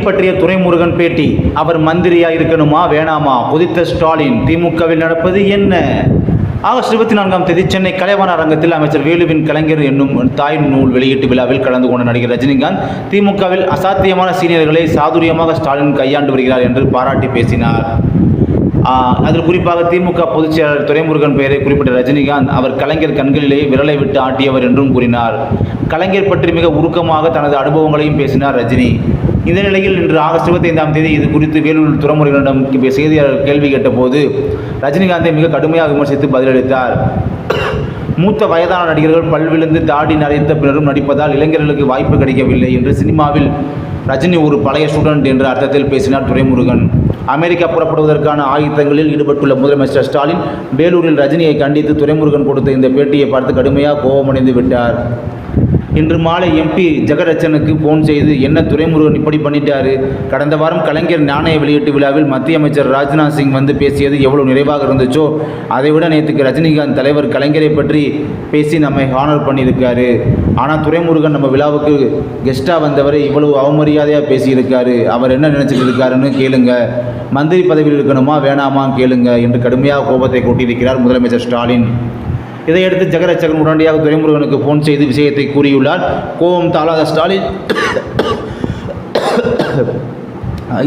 பற்றிய துரைமுருகன் பேட்டி அவர் மந்திரியா இருக்கணுமா வேணாமா? புதித்த ஸ்டாலின் திமுகவில் நடப்பது என்ன? ஆகஸ்ட் இருபத்தி நான்காம் தேதி சென்னை கலைவாண அரங்கத்தில் அமைச்சர் வேலுவின் கலைஞர் என்னும் தாய் நூல் வெளியீட்டு விழாவில் கலந்து கொண்ட நடிகர் ரஜினிகாந்த் திமுகவில் அசாத்தியமான சீனியர்களை சாதுரியமாக ஸ்டாலின் கையாண்டு வருகிறார் என்று பாராட்டி பேசினார். ஆஹ் அதில் குறிப்பாக திமுக பொதுச் செயலாளர் துரைமுருகன் பெயரை குறிப்பிட்ட ரஜினிகாந்த் அவர் கலைஞர் கண்களிலே விரலை விட்டு ஆட்டியவர் என்றும் கூறினார். கலைஞர் பற்றி மிக உருக்கமாக தனது அனுபவங்களையும் பேசினார் ரஜினி. இந்த நிலையில் இன்று ஆகஸ்ட் இருபத்தைந்தாம் தேதி இது குறித்து வேலூர் துறைமுறைகளிடம் செய்தியாளர் கேள்வி கேட்டபோது ரஜினிகாந்தை மிக கடுமையாக விமர்சித்து பதிலளித்தார். மூத்த வயதான நடிகர்கள் பல்விழுந்து தாடி நரைத்த பின்னரும் நடிப்பதால் இளைஞர்களுக்கு வாய்ப்பு கிடைக்கவில்லை என்று சினிமாவில் ரஜினி ஒரு பழைய ஸ்டூடெண்ட் என்ற அர்த்தத்தில் பேசினார் துரைமுருகன் அமெரிக்கா புறப்படுவதற்கான ஆயுத்தங்களில் ஈடுபட்டுள்ள முதலமைச்சர் ஸ்டாலின் வேலூரில் ரஜினியை கண்டித்து துரைமுருகன் கொடுத்த இந்த பேட்டியை பார்த்து கடுமையாக கோபமடைந்து விட்டார். இன்று மாலை எம்பி ஜெகரட்சனுக்கு ஃபோன் செய்து என்ன துரைமுருகன் இப்படி பண்ணிட்டாரு? கடந்த வாரம் கலைஞர் நாணய வெளியீட்டு விழாவில் மத்திய அமைச்சர் ராஜ்நாத் சிங் வந்து பேசியது எவ்வளவு நிறைவாக இருந்துச்சோ அதை விட நேற்றுக்கு ரஜினிகாந்த் தலைவர் கலைஞரை பற்றி பேசி நம்மை ஹானர் பண்ணியிருக்காரு. ஆனால் துரைமுருகன் நம்ம விழாவுக்கு கெஸ்ட்டாக வந்தவரை இவ்வளவு அவமரியாதையாக பேசியிருக்காரு. அவர் என்ன நினச்சிட்டு இருக்காருன்னு கேளுங்க. மந்திரி பதவியில் இருக்கணுமா வேணாமான்னு கேளுங்க என்று கடுமையாக கோபத்தை கொட்டியிருக்கிறார் முதலமைச்சர் ஸ்டாலின். இதையடுத்து ஜெகரட்சகன் உடனடியாக துரைமுருகனுக்கு ஃபோன் செய்து விஷயத்தை கூறியுள்ளார். கோபம் தாளாத ஸ்டாலின்.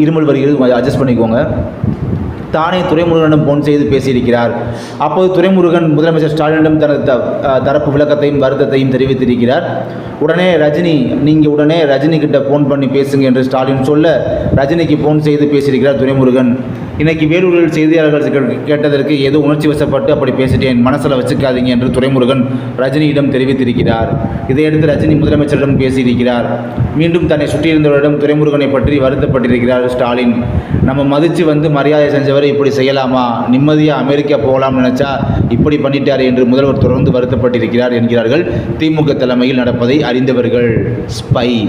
இருமல் வருகிறது. அட்ஜஸ்ட் பண்ணிக்கோங்க. தானே துறைமுருகனிடம் ஃபோன் செய்து பேசியிருக்கிறார். அப்போது துறைமுருகன் முதலமைச்சர் ஸ்டாலினிடம் தனது த தரப்பு விளக்கத்தையும் வருத்தத்தையும் தெரிவித்திருக்கிறார். உடனே ரஜினி நீங்கள் உடனே ரஜினி கிட்ட ஃபோன் பண்ணி பேசுங்க என்று ஸ்டாலின் சொல்ல ரஜினிக்கு ஃபோன் செய்து பேசியிருக்கிறார் துரைமுருகன். இன்றைக்கி வேலூரில் செய்தியாளர்கள் கேட்டதற்கு ஏதோ உணர்ச்சி வசப்பட்டு அப்படி பேசிட்டேன். மனசில் வச்சுக்காதீங்க என்று துரைமுருகன் ரஜினியிடம் தெரிவித்திருக்கிறார். இதையடுத்து ரஜினி முதலமைச்சரிடம் பேசியிருக்கிறார். மீண்டும் தன்னை சுற்றியிருந்தவரிடம் துரைமுருகனை பற்றி வருத்தப்பட்டிருக்கிறார் ஸ்டாலின். நம்ம மதித்து வந்து மரியாதை செஞ்சவரை இப்படி செய்யலாமா? நிம்மதியாக அமெரிக்கா போகலாம்னு நினச்சா இப்படி பண்ணிட்டார் என்று முதல்வர் தொடர்ந்து வருத்தப்பட்டிருக்கிறார் என்கிறார்கள். திமுக தலைமையில் நடப்பதை அறிந்தவர்கள். ஸ்பை.